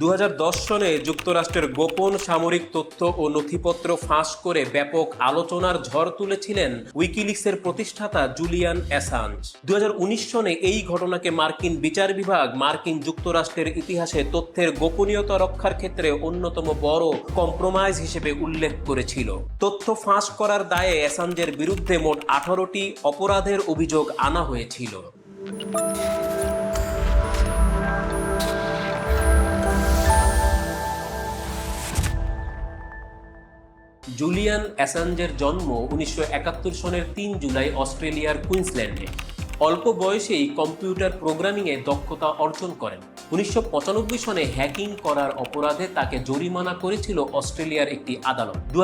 দু হাজার দশ সনে যুক্তরাষ্ট্রের গোপন সামরিক তথ্য ও নথিপত্র ফাঁস করে ব্যাপক আলোচনার ঝড় তুলেছিলেন উইকিলিক্সের প্রতিষ্ঠাতা জুলিয়ান অ্যাসাঞ্জ। দু সনে এই ঘটনাকে মার্কিন বিচার বিভাগ মার্কিন যুক্তরাষ্ট্রের ইতিহাসে তথ্যের গোপনীয়তা রক্ষার ক্ষেত্রে অন্যতম বড় কম্প্রোমাইজ হিসেবে উল্লেখ করেছিল। তথ্য ফাঁস করার দায়ে অ্যাসাঞ্জের বিরুদ্ধে মোট আঠারোটি অপরাধের অভিযোগ আনা হয়েছিল। জুলিয়ান অ্যাসাঞ্জের জন্ম উনিশশো একাত্তর সনের তিন জুলাই অস্ট্রেলিয়ার কুইন্সল্যান্ডে। অল্প বয়সেই কম্পিউটার প্রোগ্রামিংয়ে দক্ষতা অর্জন করেন। উনিশশো পঁচানব্বই সনে হ্যাকিং করার অপরাধে তাকে জরিমানা করেছিল অস্ট্রেলিয়ার একটি আদালত। দু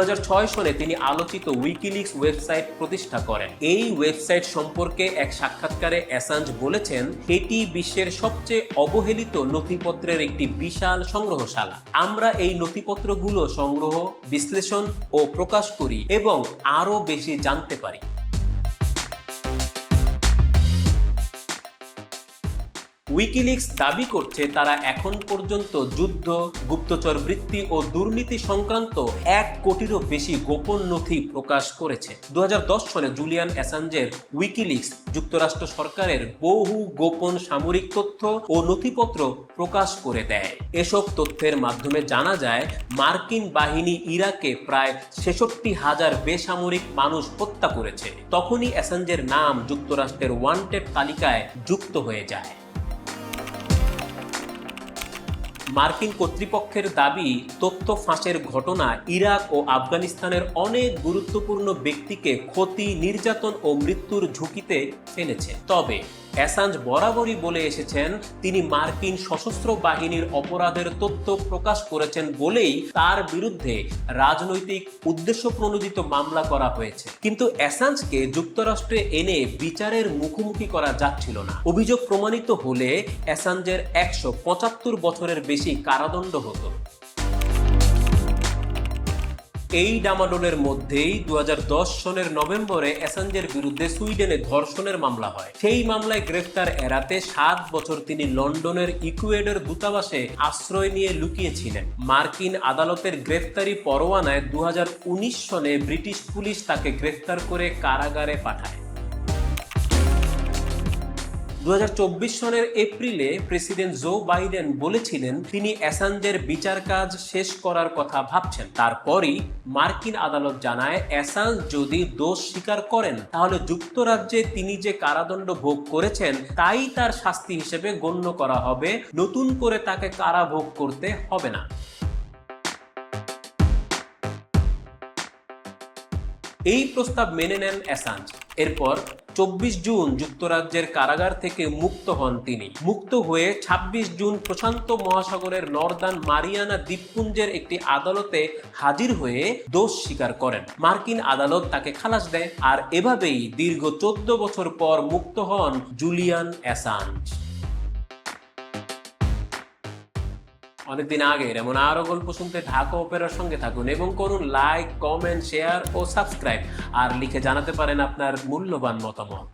সনে তিনি আলোচিত উইকিলিক্স ওয়েবসাইট প্রতিষ্ঠা করেন। এই ওয়েবসাইট সম্পর্কে এক সাক্ষাৎকারে অ্যাসাঞ্জ বলেছেন, এটি বিশ্বের সবচেয়ে অবহেলিত নথিপত্রের একটি বিশাল সংগ্রহশালা। আমরা এই নথিপত্রগুলো সংগ্রহ, বিশ্লেষণ ও প্রকাশ করি এবং আরও বেশি জানতে পারি। উইকিলিক্স দাবি করছে তারা এখন পর্যন্ত যুদ্ধ, গুপ্তচর বৃত্তি ও দুর্নীতি সংক্রান্ত এক কোটিরও বেশি গোপন নথি প্রকাশ করেছে। দু হাজার দশ সনে জুলিয়ান অ্যাসাঞ্জের উইকিলিক্স যুক্তরাষ্ট্র সরকারের বহু গোপন সামরিক তথ্য ও নথিপত্র প্রকাশ করে দেয়। এসব তথ্যের মাধ্যমে জানা যায়, মার্কিন বাহিনী ইরাকে প্রায় ছেষট্টি হাজার বেসামরিক মানুষ হত্যা করেছে। তখনই অ্যাসাঞ্জের নাম যুক্তরাষ্ট্রের ওয়ান্টেড তালিকায় যুক্ত হয়ে যায়। মার্কিন কর্তৃপক্ষের দাবি, তথ্য ফাঁসের ঘটনা ইরাক ও আফগানিস্তানের অনেক গুরুত্বপূর্ণ ব্যক্তিকে ক্ষতি, নির্যাতন ও মৃত্যুর ঝুঁকিতে ফেলেছে। তবে অ্যাসাঞ্জ বরাবরই বলে এসেছেন, তিনি মার্কিন সশস্ত্র বাহিনীর অপরাধের তথ্য প্রকাশ করেছেন বলেই তার বিরুদ্ধে রাজনৈতিক উদ্দেশ্য প্রণোদিত মামলা করা হয়েছে। কিন্তু অ্যাসাঞ্জকে যুক্তরাষ্ট্রে এনে বিচারের মুখোমুখি করা যাচ্ছিল না। অভিযোগ প্রমাণিত হলে অ্যাসাঞ্জের একশো পঁচাত্তর বছরের বেশি কারাদণ্ড হতো। এই ডামাডোলের মধ্যেই দু হাজার দশ সনের নভেম্বরে অ্যাসাঞ্জের বিরুদ্ধে সুইডেনে ধর্ষণের মামলা হয়। সেই মামলায় গ্রেফতার এড়াতে সাত বছর তিনি লন্ডনের ইকুয়েডের দূতাবাসে আশ্রয় নিয়ে লুকিয়েছিলেন। মার্কিন আদালতের গ্রেফতারি পরোয়ানায় দু হাজার উনিশ সনে ব্রিটিশ পুলিশ তাকে গ্রেফতার করে কারাগারে পাঠায়। দু হাজার চব্বিশ সনের এপ্রিলে প্রেসিডেন্ট জো বাইডেন বলেছিলেন, তিনি অ্যাসাঞ্জের বিচার কাজ শেষ করার কথা ভাবছেন। তারপরই মার্কিন আদালত জানায় অ্যাসাঞ্জ যদি দোষ স্বীকার করেন, তাহলে যুক্তরাজ্যে তিনি যে কারাদণ্ড ভোগ করেছেন, তাই তার শাস্তি হিসেবে গণ্য করা হবে। নতুন করে তাকে কারাভোগ করতে হবে না। এই প্রস্তাব মেনে নেন অ্যাসাঞ্জ। এরপর চব্বিশ জুন যুক্তরাজ্যের কারাগার থেকে মুক্ত হন তিনি। মুক্ত হয়ে ২৬ জুন প্রশান্ত মহাসাগরের নর্দান মারিয়ানা দ্বীপপুঞ্জের একটি আদালতে হাজির হয়ে দোষ স্বীকার করেন। মার্কিন আদালত তাকে খালাস দেয়। আর এভাবেই দীর্ঘ চোদ্দ বছর পর মুক্ত হন জুলিয়ান অ্যাসাঞ্জ। অনেকদিন আগের এমন আরও গল্প শুনতে ঢাকা অপেরার সঙ্গে থাকুন এবং করুন লাইক কমেন্ট শেয়ার ও সাবস্ক্রাইব আর লিখে জানাতে পারেন আপনার মূল্যবান মতামত।